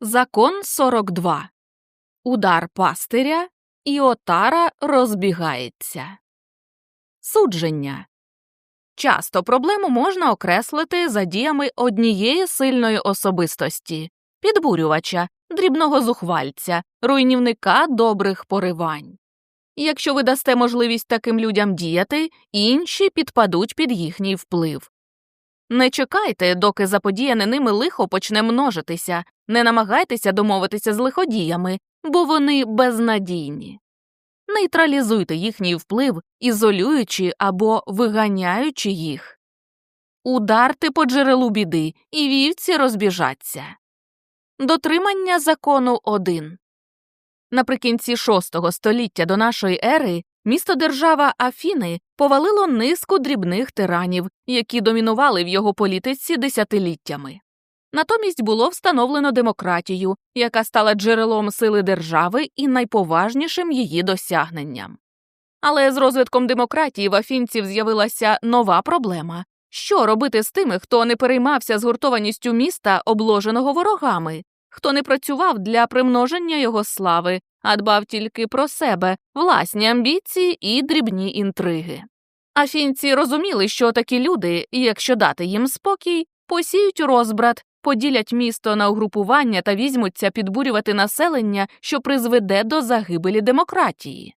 Закон 42. Удар пастиря і отара розбігається. Судження. Часто проблему можна окреслити за діями однієї сильної особистості підбурювача, дрібного зухвальця, руйнівника добрих поривань. Якщо ви дасте можливість таким людям діяти, інші підпадуть під їхній вплив. Не чекайте, доки заподіяне ними лихо почне множитися, не намагайтеся домовитися з лиходіями, бо вони безнадійні. Нейтралізуйте їхній вплив, ізолюючи або виганяючи їх. Ударте по джерелу біди, і вівці розбіжаться. Дотримання закону 1 Наприкінці VI століття до нашої ери місто держава Афіни повалило низку дрібних тиранів, які домінували в його політиці десятиліттями. Натомість було встановлено демократію, яка стала джерелом сили держави і найповажнішим її досягненням. Але з розвитком демократії в афінців з'явилася нова проблема що робити з тими, хто не переймався згуртованістю міста, обложеного ворогами, хто не працював для примноження його слави, а дбав тільки про себе, власні амбіції і дрібні інтриги. Афінці розуміли, що такі люди, якщо дати їм спокій, посіють розбрат, поділять місто на угрупування та візьмуться підбурювати населення, що призведе до загибелі демократії.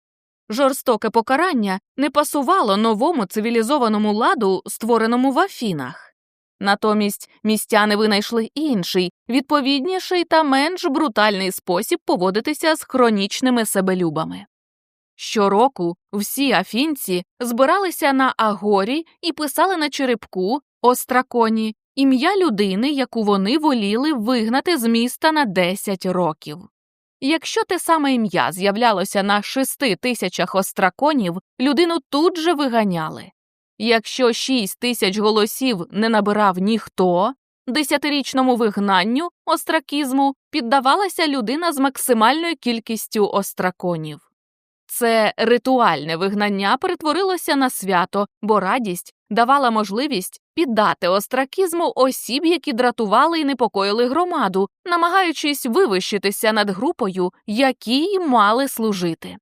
Жорстоке покарання не пасувало новому цивілізованому ладу, створеному в Афінах. Натомість містяни винайшли інший, відповідніший та менш брутальний спосіб поводитися з хронічними себелюбами. Щороку всі афінці збиралися на агорі і писали на черепку остраконі ім'я людини, яку вони воліли вигнати з міста на 10 років. Якщо те саме ім'я з'являлося на шести тисячах остраконів, людину тут же виганяли. Якщо шість тисяч голосів не набирав ніхто, десятирічному вигнанню остракізму піддавалася людина з максимальною кількістю остраконів. Це ритуальне вигнання перетворилося на свято, бо радість давала можливість піддати остракізму осіб, які дратували і непокоїли громаду, намагаючись вивищитися над групою, якій мали служити.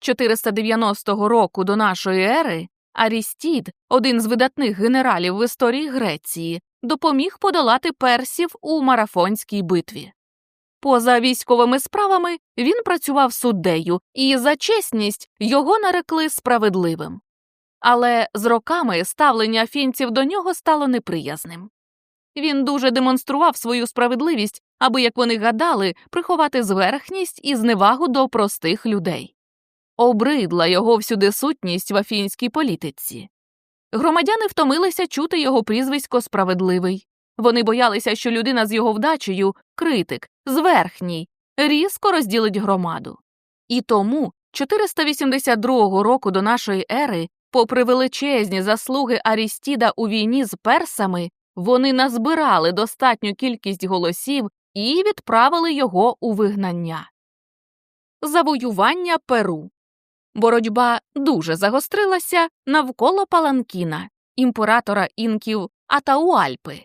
490 року до нашої ери Арістід, один з видатних генералів в історії Греції, допоміг подолати персів у марафонській битві. Поза військовими справами він працював суддею, і за чесність його нарекли справедливим. Але з роками ставлення фінців до нього стало неприязним. Він дуже демонстрував свою справедливість, аби, як вони гадали, приховати зверхність і зневагу до простих людей. Обридла його всюдисутність в афінській політиці. Громадяни втомилися чути його прізвисько справедливий. Вони боялися, що людина з його вдачею, критик, зверхній, різко розділить громаду. І тому 482 року до нашої ери, попри величезні заслуги Арістіда у війні з персами, вони назбирали достатню кількість голосів і відправили його у вигнання. Завоювання Перу Боротьба дуже загострилася навколо Паланкіна, імператора інків Атауальпи.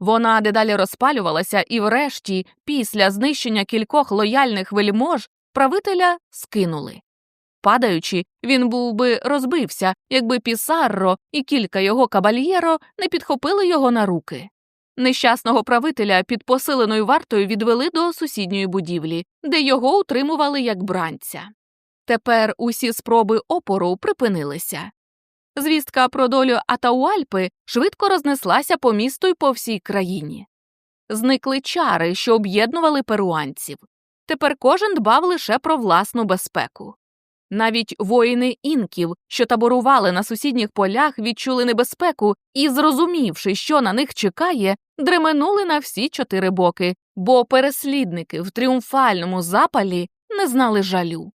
Вона дедалі розпалювалася і, врешті, після знищення кількох лояльних вельмож, правителя скинули. Падаючи, він був би розбився, якби Пісарро і кілька його кабальєро не підхопили його на руки. Нещасного правителя під посиленою вартою відвели до сусідньої будівлі, де його утримували як бранця. Тепер усі спроби опору припинилися. Звістка про долю Атауальпи швидко рознеслася по місту й по всій країні. Зникли чари, що об'єднували перуанців. Тепер кожен дбав лише про власну безпеку. Навіть воїни інків, що таборували на сусідніх полях, відчули небезпеку і, зрозумівши, що на них чекає, дременули на всі чотири боки, бо переслідники в тріумфальному запалі не знали жалю.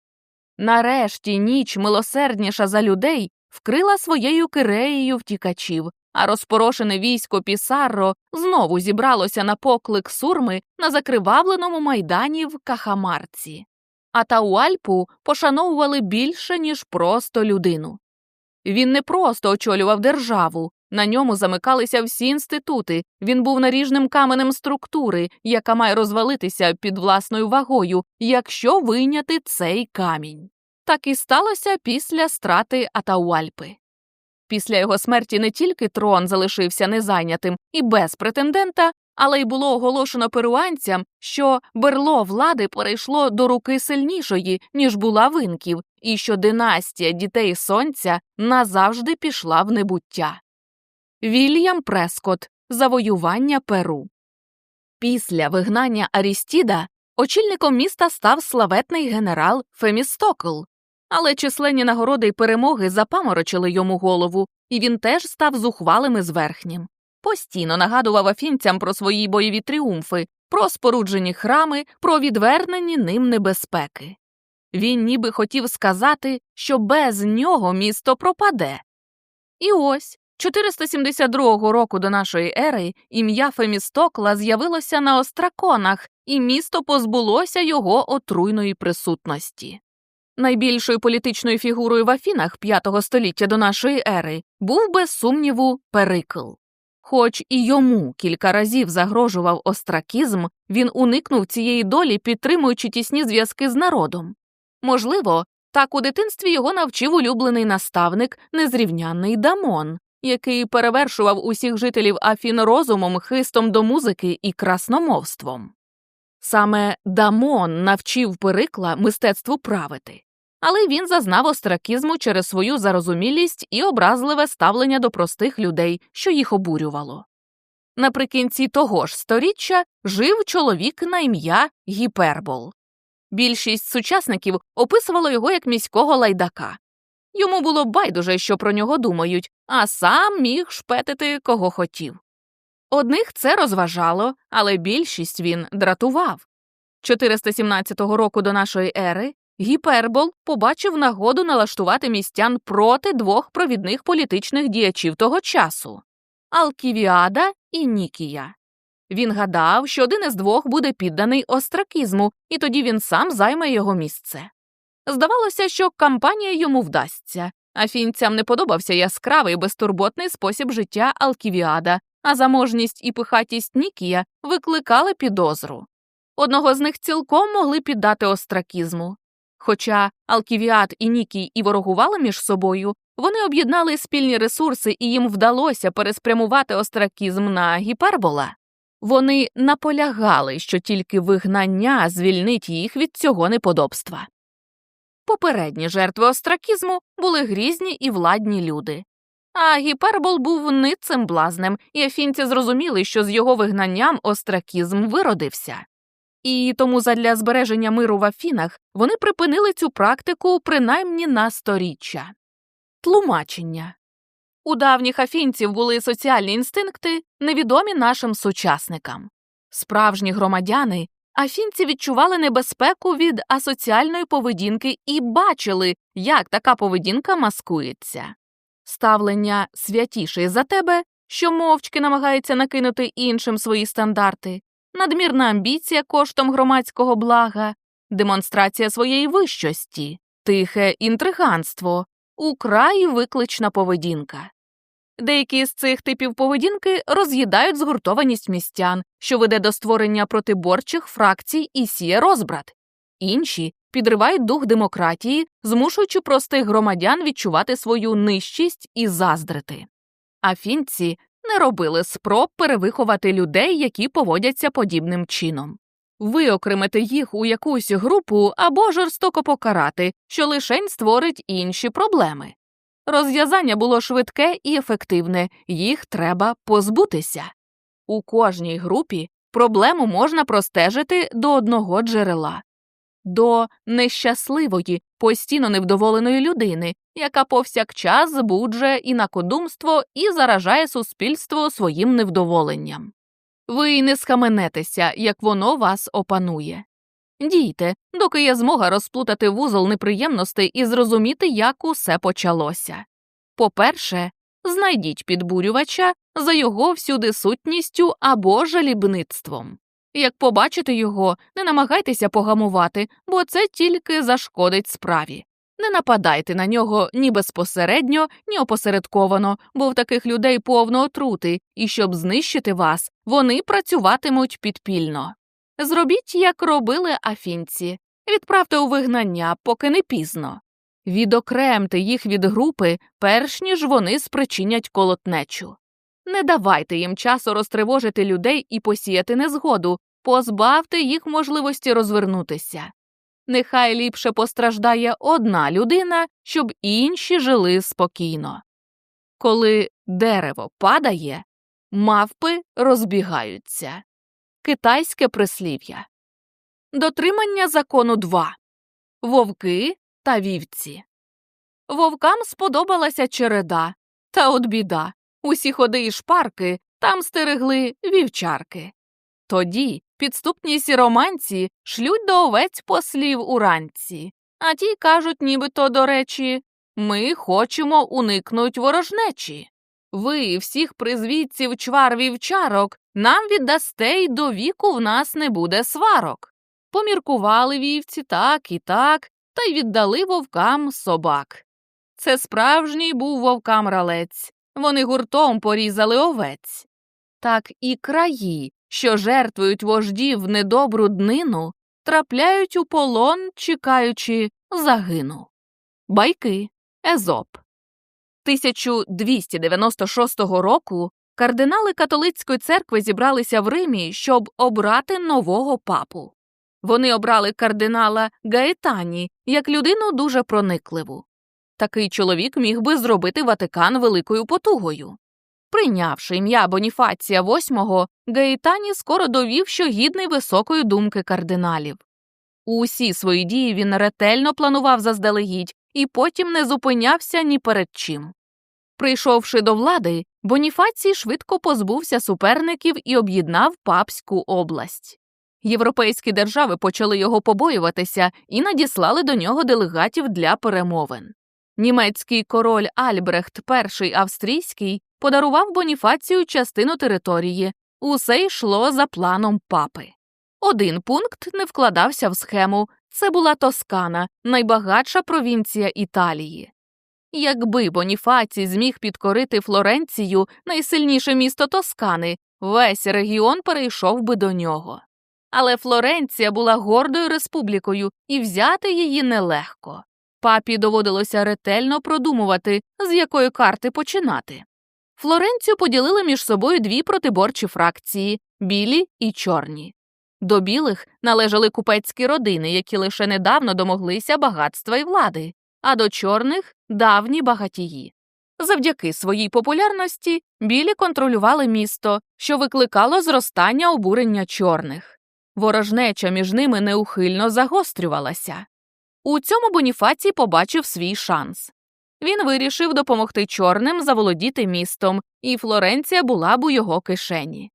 Нарешті ніч милосердніша за людей вкрила своєю киреєю втікачів, а розпорошене військо Пісарро знову зібралося на поклик сурми на закривавленому майдані в Кахамарці. А Тауальпу пошановували більше, ніж просто людину. Він не просто очолював державу, На ньому замикалися всі інститути. Він був наріжним каменем структури, яка має розвалитися під власною вагою, якщо вийняти цей камінь. Так і сталося після страти Атауальпи. Після його смерті не тільки трон залишився незайнятим і без претендента, але й було оголошено перуанцям, що берло влади перейшло до руки сильнішої, ніж була винків, і що династія дітей сонця назавжди пішла в небуття. Вільям Прескот Завоювання Перу. Після вигнання Арістіда очільником міста став славетний генерал Фемістокл, але численні нагороди й перемоги запаморочили йому голову, і він теж став зухвалим і зверхнім. Постійно нагадував афінцям про свої бойові тріумфи, про споруджені храми, про відвернені ним небезпеки. Він ніби хотів сказати, що без нього місто пропаде. І ось 472 року до нашої ери ім'я Фемістокла з'явилося на остраконах, і місто позбулося його отруйної присутності. Найбільшою політичною фігурою в Афінах V століття до нашої ери був без сумніву Перикл. Хоч і йому кілька разів загрожував остракізм, він уникнув цієї долі, підтримуючи тісні зв'язки з народом. Можливо, так у дитинстві його навчив улюблений наставник незрівнянний Дамон, який перевершував усіх жителів Афін розумом, хистом до музики і красномовством. Саме Дамон навчив Перикла мистецтву правити, але він зазнав остракізму через свою зарозумілість і образливе ставлення до простих людей, що їх обурювало. Наприкінці того ж сторіччя жив чоловік на ім'я Гіпербол. Більшість сучасників описувало його як міського лайдака. Йому було байдуже, що про нього думають, а сам міг шпетити кого хотів. Одних це розважало, але більшість він дратував. 417 року до нашої ери Гіпербол побачив нагоду налаштувати містян проти двох провідних політичних діячів того часу Алківіада і Нікія. Він гадав, що один із двох буде підданий остракізму, і тоді він сам займе його місце. Здавалося, що кампанія йому вдасться. Афінцям не подобався яскравий безтурботний спосіб життя Алківіада, а заможність і пихатість Нікія викликали підозру. Одного з них цілком могли піддати остракізму. Хоча Алківіад і Нікій і ворогували між собою, вони об'єднали спільні ресурси і їм вдалося переспрямувати остракізм на гіпербола. Вони наполягали, що тільки вигнання звільнить їх від цього неподобства. Попередні жертви остракізму були грізні і владні люди. А гіпербол був ницим блазнем, і афінці зрозуміли, що з його вигнанням остракізм виродився. І тому задля збереження миру в Афінах вони припинили цю практику принаймні на сторіччя. Тлумачення у давніх афінців були соціальні інстинкти, невідомі нашим сучасникам. Справжні громадяни афінці відчували небезпеку від асоціальної поведінки і бачили, як така поведінка маскується. Ставлення святіший за тебе, що мовчки намагається накинути іншим свої стандарти, надмірна амбіція коштом громадського блага, демонстрація своєї вищості, тихе інтриганство, украй виклична поведінка. Деякі з цих типів поведінки роз'їдають згуртованість містян, що веде до створення протиборчих фракцій і сіє розбрат, інші підривають дух демократії, змушуючи простих громадян відчувати свою нижчість і заздрити. Афінці не робили спроб перевиховати людей, які поводяться подібним чином. Виокремити їх у якусь групу або жорстоко покарати, що лишень створить інші проблеми. Розв'язання було швидке і ефективне, їх треба позбутися. У кожній групі проблему можна простежити до одного джерела до нещасливої, постійно невдоволеної людини, яка повсякчас збуджує інакодумство і заражає суспільство своїм невдоволенням. Ви не схаменетеся, як воно вас опанує. Дійте, доки є змога розплутати вузол неприємностей і зрозуміти, як усе почалося. По-перше, знайдіть підбурювача за його всюди сутністю або жалібництвом. Як побачите його, не намагайтеся погамувати, бо це тільки зашкодить справі. Не нападайте на нього ні безпосередньо, ні опосередковано, бо в таких людей повно отрути, і щоб знищити вас, вони працюватимуть підпільно. Зробіть, як робили афінці, відправте у вигнання, поки не пізно. Відокремте їх від групи, перш ніж вони спричинять колотнечу. Не давайте їм часу розтривожити людей і посіяти незгоду, позбавте їх можливості розвернутися. Нехай ліпше постраждає одна людина, щоб інші жили спокійно. Коли дерево падає, мавпи розбігаються. Китайське прислів'я. Дотримання закону 2. Вовки та вівці. Вовкам сподобалася череда, та от біда. Усі ходи і шпарки там стерегли вівчарки. Тоді підступні сіроманці шлють до овець послів уранці, а ті кажуть, нібито до речі, ми хочемо уникнуть ворожнечі. Ви всіх призвідців чвар вівчарок нам віддасте й до віку в нас не буде сварок. Поміркували вівці так і так, та й віддали вовкам собак. Це справжній був вовкам ралець, вони гуртом порізали овець. Так і краї, що жертвують вождів недобру днину, трапляють у полон, чекаючи загину. Байки Езоп 1296 року кардинали католицької церкви зібралися в Римі, щоб обрати нового папу. Вони обрали кардинала Гаетані як людину дуже проникливу. Такий чоловік міг би зробити Ватикан великою потугою. Прийнявши ім'я Боніфація VIII, Гаїтані скоро довів, що гідний високої думки кардиналів. Усі свої дії він ретельно планував заздалегідь і потім не зупинявся ні перед чим. Прийшовши до влади, Боніфацій швидко позбувся суперників і об'єднав папську область. Європейські держави почали його побоюватися і надіслали до нього делегатів для перемовин. Німецький король Альбрехт І австрійський подарував Боніфацію частину території, усе йшло за планом папи. Один пункт не вкладався в схему це була Тоскана, найбагатша провінція Італії. Якби Боніфацій зміг підкорити Флоренцію, найсильніше місто Тоскани, весь регіон перейшов би до нього. Але Флоренція була гордою республікою, і взяти її нелегко. Папі доводилося ретельно продумувати, з якої карти починати. Флоренцію поділили між собою дві протиборчі фракції білі і чорні. До білих належали купецькі родини, які лише недавно домоглися багатства і влади, а до чорних давні багатії. Завдяки своїй популярності білі контролювали місто, що викликало зростання обурення чорних. Ворожнеча між ними неухильно загострювалася. У цьому Боніфацій побачив свій шанс. Він вирішив допомогти чорним заволодіти містом, і Флоренція була б у його кишені.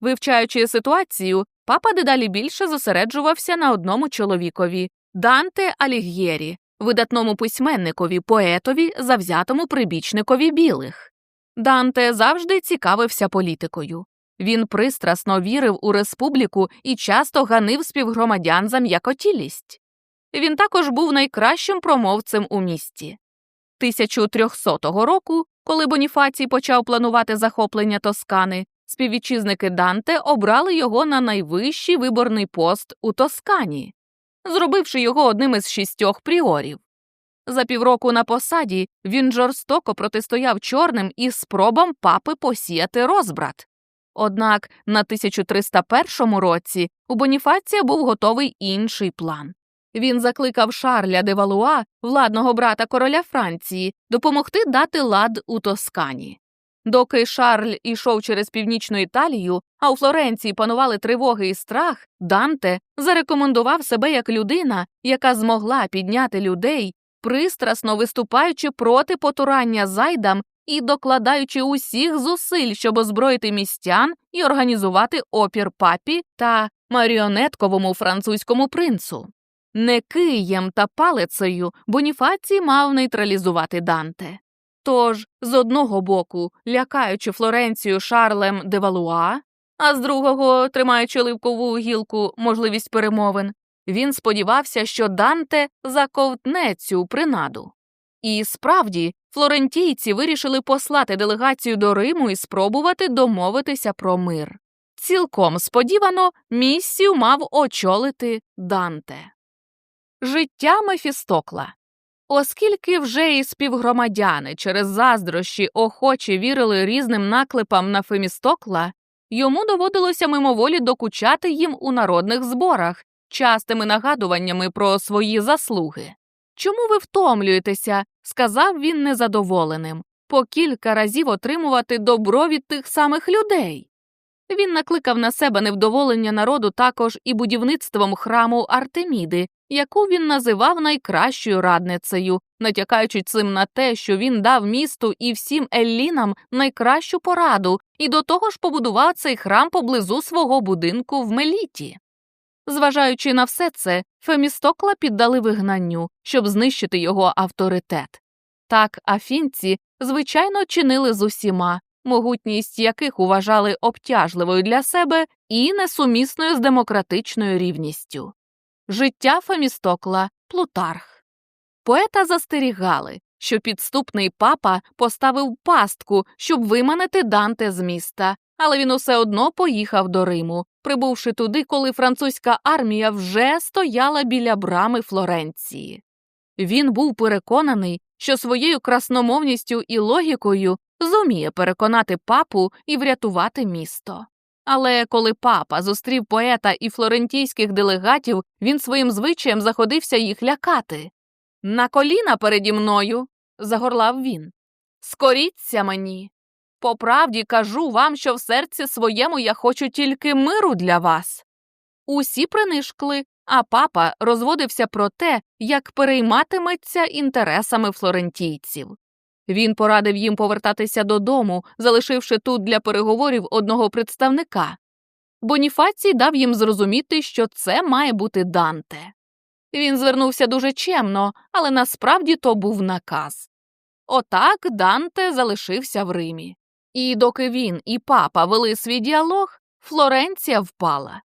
Вивчаючи ситуацію, папа дедалі більше зосереджувався на одному чоловікові Данте Аліг'єрі, видатному письменникові, поетові, завзятому прибічникові білих. Данте завжди цікавився політикою. Він пристрасно вірив у республіку і часто ганив співгромадян за м'якотілість. Він також був найкращим промовцем у місті. 1300 року, коли Боніфацій почав планувати захоплення Тоскани, співвітчизники Данте обрали його на найвищий виборний пост у Тоскані, зробивши його одним із шістьох пріорів. За півроку на посаді він жорстоко протистояв чорним із спробам папи посіяти розбрат. Однак на 1301 році у Боніфація був готовий інший план. Він закликав Шарля де Валуа, владного брата короля Франції, допомогти дати лад у Тоскані. Доки Шарль ішов через північну Італію, а у Флоренції панували тривоги і страх, Данте зарекомендував себе як людина, яка змогла підняти людей, пристрасно виступаючи проти потурання зайдам і докладаючи усіх зусиль, щоб озброїти містян і організувати опір папі та маріонетковому французькому принцу. Не києм та палицею Боніфацій мав нейтралізувати Данте. Тож, з одного боку, лякаючи Флоренцію Шарлем де Валуа, а з другого, тримаючи ливкову гілку можливість перемовин, Він сподівався, що Данте заковтне цю принаду. І справді, флорентійці вирішили послати делегацію до Риму і спробувати домовитися про мир. Цілком сподівано, місію мав очолити Данте. Життя Мефістокла Оскільки вже і співгромадяни через заздрощі охоче вірили різним наклепам на Фемістокла, йому доводилося мимоволі докучати їм у народних зборах, частими нагадуваннями про свої заслуги. Чому ви втомлюєтеся? сказав він незадоволеним, по кілька разів отримувати добро від тих самих людей. Він накликав на себе невдоволення народу також і будівництвом храму Артеміди, яку він називав найкращою радницею, натякаючи цим на те, що він дав місту і всім Еллінам найкращу пораду, і до того ж побудував цей храм поблизу свого будинку в Меліті. Зважаючи на все це, Фемістокла піддали вигнанню, щоб знищити його авторитет. Так афінці, звичайно, чинили з усіма, могутність яких уважали обтяжливою для себе і несумісною з демократичною рівністю. Життя Фемістокла Плутарх. Поета застерігали, що підступний папа поставив пастку, щоб виманити Данте з міста, але він усе одно поїхав до Риму, прибувши туди, коли французька армія вже стояла біля брами Флоренції. Він був переконаний, що своєю красномовністю і логікою зуміє переконати папу і врятувати місто. Але коли папа зустрів поета і флорентійських делегатів, він своїм звичаєм заходився їх лякати. На коліна переді мною, загорлав він. Скоріться мені. По правді кажу вам, що в серці своєму я хочу тільки миру для вас. Усі принишкли, а папа розводився про те, як перейматиметься інтересами флорентійців. Він порадив їм повертатися додому, залишивши тут для переговорів одного представника. Боніфацій дав їм зрозуміти, що це має бути Данте. Він звернувся дуже чемно, але насправді то був наказ. Отак Данте залишився в Римі. І доки він і папа вели свій діалог, Флоренція впала.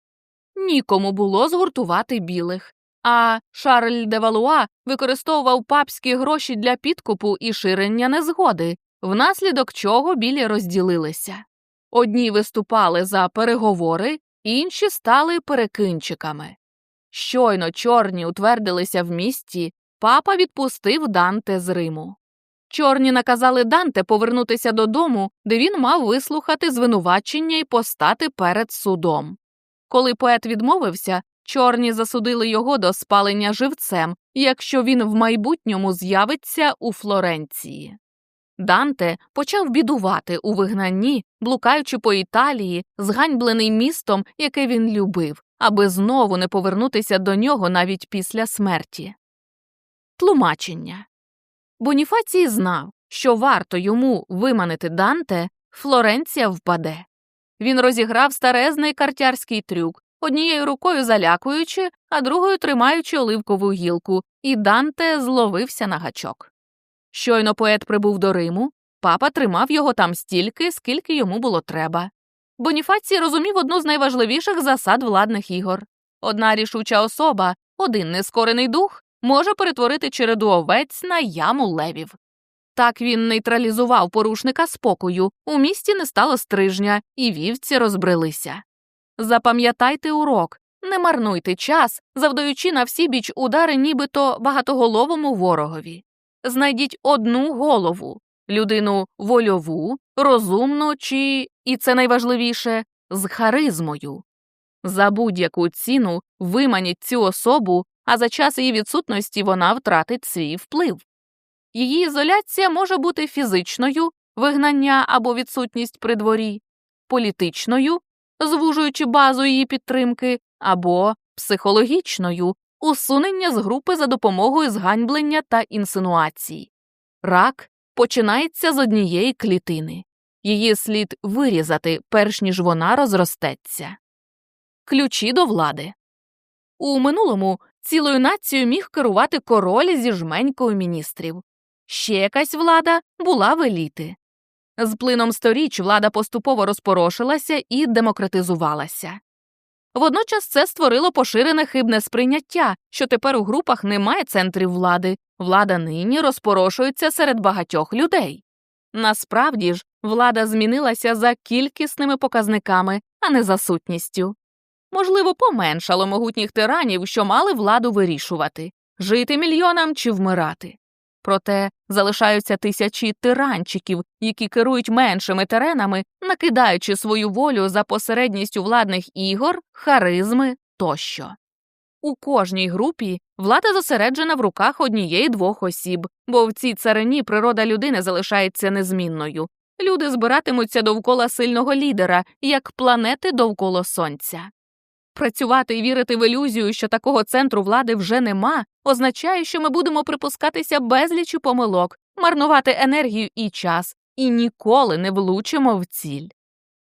Нікому було згуртувати білих, а Шарль де Валуа використовував папські гроші для підкупу і ширення незгоди, внаслідок чого білі розділилися. Одні виступали за переговори, інші стали перекинчиками. Щойно чорні утвердилися в місті, папа відпустив Данте з Риму. Чорні наказали Данте повернутися додому, де він мав вислухати звинувачення і постати перед судом. Коли поет відмовився, чорні засудили його до спалення живцем, якщо він в майбутньому з'явиться у Флоренції. Данте почав бідувати у вигнанні, блукаючи по Італії, зганьблений містом, яке він любив, аби знову не повернутися до нього навіть після смерті. Тлумачення Боніфацій знав, що варто йому виманити Данте, Флоренція впаде. Він розіграв старезний картярський трюк, однією рукою залякуючи, а другою тримаючи оливкову гілку, і Данте зловився на гачок. Щойно поет прибув до Риму, папа тримав його там стільки, скільки йому було треба. Боніфацій розумів одну з найважливіших засад владних ігор одна рішуча особа, один нескорений дух може перетворити череду овець на яму левів. Так він нейтралізував порушника спокою, у місті не стало стрижня, і вівці розбрелися. Запам'ятайте урок не марнуйте час, завдаючи на всі біч удари, нібито багатоголовому ворогові. Знайдіть одну голову людину вольову, розумну чи, і це найважливіше, з харизмою. За будь-яку ціну виманіть цю особу, а за час її відсутності вона втратить свій вплив. Її ізоляція може бути фізичною, вигнання або відсутність при дворі, політичною, звужуючи базу її підтримки, або психологічною, усунення з групи за допомогою зганьблення та інсинуацій. Рак починається з однієї клітини. Її слід вирізати, перш ніж вона розростеться. Ключі до влади. У минулому цілою нацією міг керувати король зі жменькою міністрів. Ще якась влада була в еліти. З плином сторіч влада поступово розпорошилася і демократизувалася. Водночас це створило поширене хибне сприйняття, що тепер у групах немає центрів влади, влада нині розпорошується серед багатьох людей. Насправді ж, влада змінилася за кількісними показниками, а не за сутністю. Можливо, поменшало могутніх тиранів, що мали владу вирішувати жити мільйонам чи вмирати. Проте залишаються тисячі тиранчиків, які керують меншими теренами, накидаючи свою волю за посередністю владних ігор, харизми тощо. У кожній групі влада зосереджена в руках однієї двох осіб, бо в цій царині природа людини залишається незмінною. Люди збиратимуться довкола сильного лідера, як планети довкола сонця. Працювати і вірити в ілюзію, що такого центру влади вже нема, означає, що ми будемо припускатися безлічі помилок, марнувати енергію і час, і ніколи не влучимо в ціль.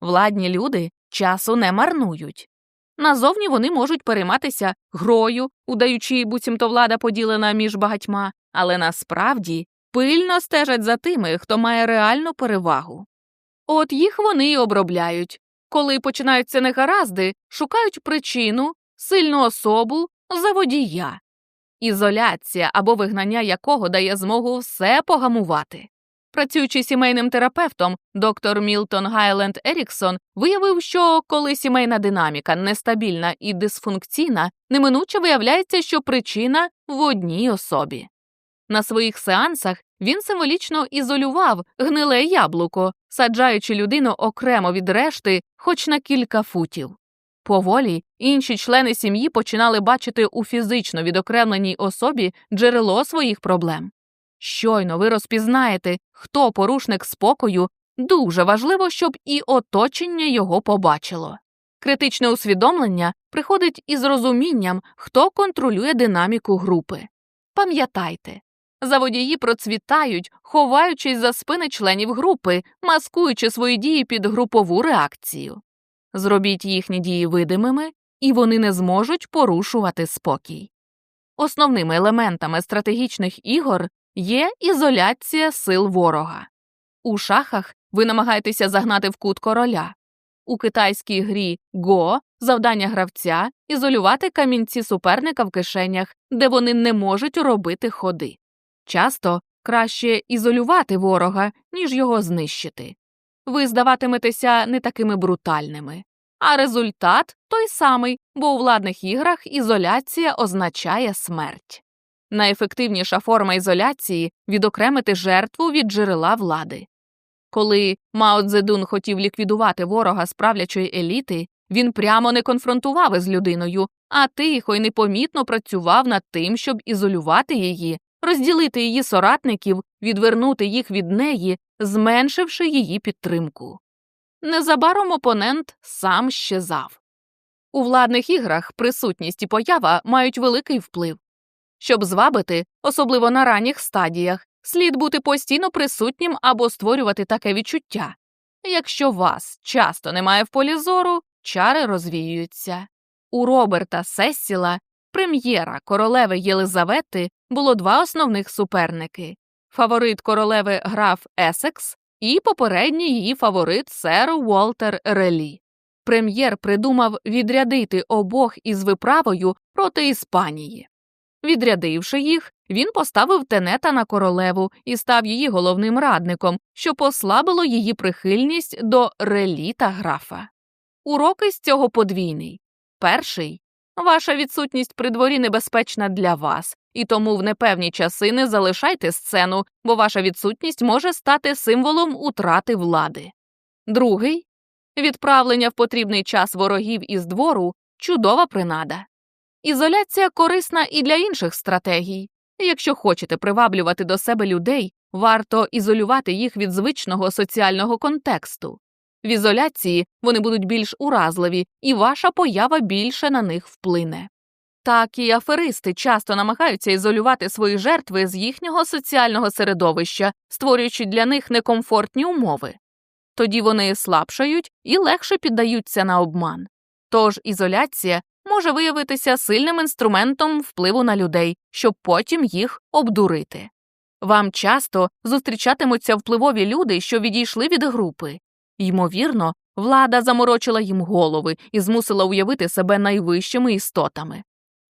Владні люди часу не марнують. Назовні вони можуть перейматися грою, удаючи, буцімто влада поділена між багатьма, але насправді пильно стежать за тими, хто має реальну перевагу. От їх вони й обробляють. Коли починаються негаразди, шукають причину, сильну особу, заводія. Ізоляція або вигнання якого дає змогу все погамувати. Працюючи сімейним терапевтом, доктор Мілтон Гайленд Еріксон виявив, що коли сімейна динаміка нестабільна і дисфункційна, неминуче виявляється, що причина в одній особі. На своїх сеансах він символічно ізолював гниле яблуко, саджаючи людину окремо від решти хоч на кілька футів. Поволі інші члени сім'ї починали бачити у фізично відокремленій особі джерело своїх проблем. Щойно ви розпізнаєте, хто порушник спокою, дуже важливо, щоб і оточення його побачило. Критичне усвідомлення приходить із розумінням, хто контролює динаміку групи. Пам'ятайте, заводії процвітають, ховаючись за спини членів групи, маскуючи свої дії під групову реакцію. Зробіть їхні дії видимими, і вони не зможуть порушувати спокій. Основними елементами стратегічних ігор є ізоляція сил ворога. У шахах ви намагаєтеся загнати в кут короля. У китайській грі Го завдання гравця ізолювати камінці суперника в кишенях, де вони не можуть робити ходи. Часто краще ізолювати ворога, ніж його знищити. Ви здаватиметеся не такими брутальними. А результат той самий, бо у владних іграх ізоляція означає смерть. Найефективніша форма ізоляції відокремити жертву від джерела влади. Коли Мао Цзедун хотів ліквідувати ворога з правлячої еліти, він прямо не конфронтував із людиною, а тихо й непомітно працював над тим, щоб ізолювати її, розділити її соратників, відвернути їх від неї, зменшивши її підтримку. Незабаром опонент сам щезав. У владних іграх присутність і поява мають великий вплив. Щоб звабити, особливо на ранніх стадіях, слід бути постійно присутнім або створювати таке відчуття. Якщо вас часто немає в полі зору, чари розвіюються. У Роберта Сесіла, прем'єра королеви Єлизавети, було два основних суперники фаворит королеви граф Есекс і попередній її фаворит сер Уолтер Релі. Прем'єр придумав відрядити обох із виправою проти Іспанії. Відрядивши їх, він поставив тенета на королеву і став її головним радником, що послабило її прихильність до релі та графа. Уроки з цього подвійний. Перший ваша відсутність при дворі небезпечна для вас, і тому в непевні часи не залишайте сцену, бо ваша відсутність може стати символом утрати влади. Другий відправлення в потрібний час ворогів із двору чудова принада. Ізоляція корисна і для інших стратегій. Якщо хочете приваблювати до себе людей, варто ізолювати їх від звичного соціального контексту. В ізоляції вони будуть більш уразливі, і ваша поява більше на них вплине. Так і аферисти часто намагаються ізолювати свої жертви з їхнього соціального середовища, створюючи для них некомфортні умови. Тоді вони слабшають і легше піддаються на обман. Тож ізоляція може виявитися сильним інструментом впливу на людей, щоб потім їх обдурити. Вам часто зустрічатимуться впливові люди, що відійшли від групи. Ймовірно, Влада заморочила їм голови і змусила уявити себе найвищими істотами.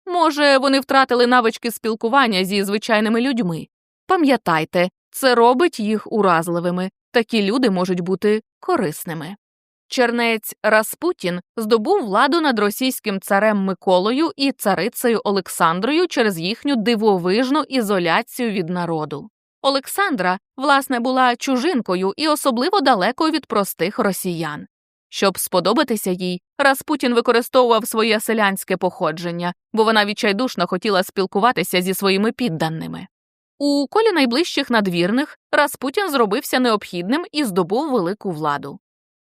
Може, вони втратили навички спілкування зі звичайними людьми. Пам'ятайте, це робить їх уразливими, такі люди можуть бути корисними. Чернець Распутін здобув владу над російським царем Миколою і царицею Олександрою через їхню дивовижну ізоляцію від народу. Олександра, власне, була чужинкою і особливо далекою від простих росіян. Щоб сподобатися їй, Распутін використовував своє селянське походження, бо вона відчайдушно хотіла спілкуватися зі своїми підданими. У колі найближчих надвірних Распутін зробився необхідним і здобув велику владу.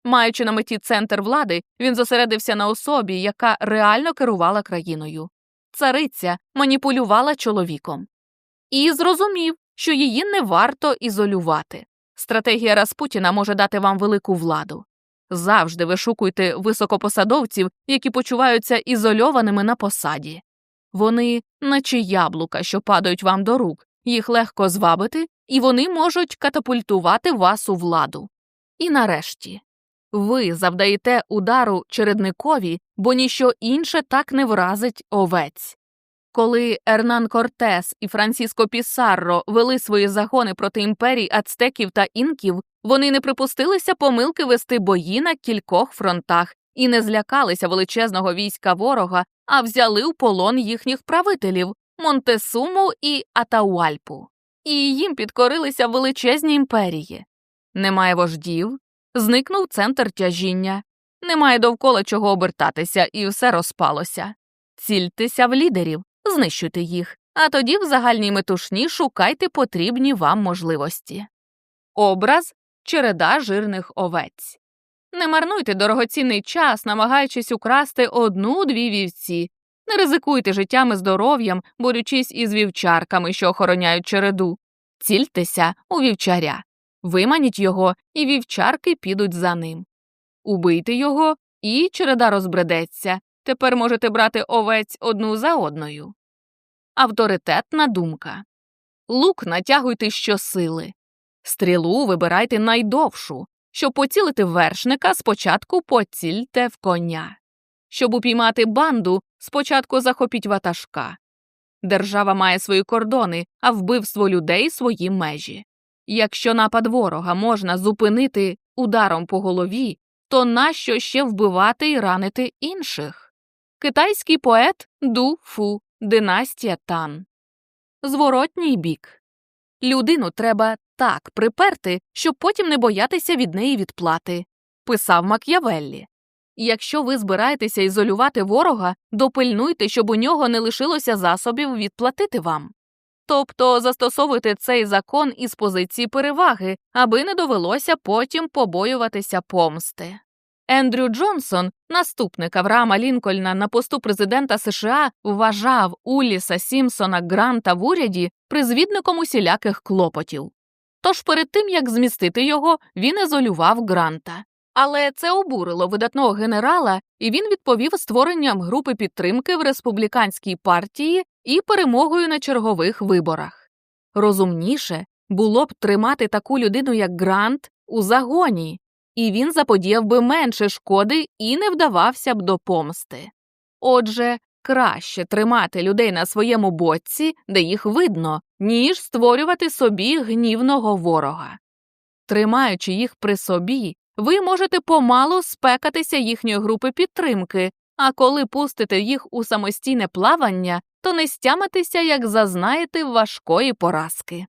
Маючи на меті центр влади, він зосередився на особі, яка реально керувала країною. Цариця маніпулювала чоловіком. І зрозумів, що її не варто ізолювати. Стратегія Распутіна може дати вам велику владу. Завжди вишукуйте високопосадовців, які почуваються ізольованими на посаді. Вони, наче яблука, що падають вам до рук, їх легко звабити, і вони можуть катапультувати вас у владу. І нарешті ви завдаєте удару чередникові, бо ніщо інше так не вразить овець. Коли Ернан Кортес і Франсіско Пісарро вели свої загони проти імперій ацтеків та інків, вони не припустилися помилки вести бої на кількох фронтах і не злякалися величезного війська ворога, а взяли у полон їхніх правителів Монтесуму і Атауальпу. І їм підкорилися величезні імперії. Немає вождів, зникнув центр тяжіння, немає довкола чого обертатися, і все розпалося. Цільтеся в лідерів, знищуйте їх, а тоді в загальній метушні шукайте потрібні вам можливості. Образ череда жирних овець. Не марнуйте дорогоцінний час, намагаючись украсти одну-дві вівці, не ризикуйте життям і здоров'ям, борючись із вівчарками, що охороняють череду. Цільтеся у вівчаря, виманіть його, і вівчарки підуть за ним. Убийте його, і череда розбредеться. Тепер можете брати овець одну за одною. Авторитетна думка Лук натягуйте щосили. Стрілу вибирайте найдовшу. Щоб поцілити вершника, спочатку поцільте в коня. Щоб упіймати банду, спочатку захопіть ватажка. Держава має свої кордони, а вбивство людей свої межі. Якщо напад ворога можна зупинити ударом по голові, то нащо ще вбивати і ранити інших? Китайський поет Ду Фу, династія Тан. Зворотній бік. Людину треба так приперти, щоб потім не боятися від неї відплати. Писав Мак'явеллі. Якщо ви збираєтеся ізолювати ворога, допильнуйте, щоб у нього не лишилося засобів відплатити вам. Тобто застосовуйте цей закон із позиції переваги, аби не довелося потім побоюватися помсти. Ендрю Джонсон, наступник Авраама Лінкольна на посту президента США, вважав Уліса Сімпсона Гранта в уряді призвідником усіляких клопотів. Тож перед тим як змістити його, він ізолював Гранта. Але це обурило видатного генерала, і він відповів створенням групи підтримки в республіканській партії і перемогою на чергових виборах. Розумніше було б тримати таку людину, як Грант, у загоні, і він заподіяв би менше шкоди і не вдавався б до помсти. Отже, краще тримати людей на своєму боці, де їх видно, ніж створювати собі гнівного ворога. Тримаючи їх при собі, ви можете помалу спекатися їхньої групи підтримки, а коли пустите їх у самостійне плавання, то не стямитеся, як зазнаєте важкої поразки.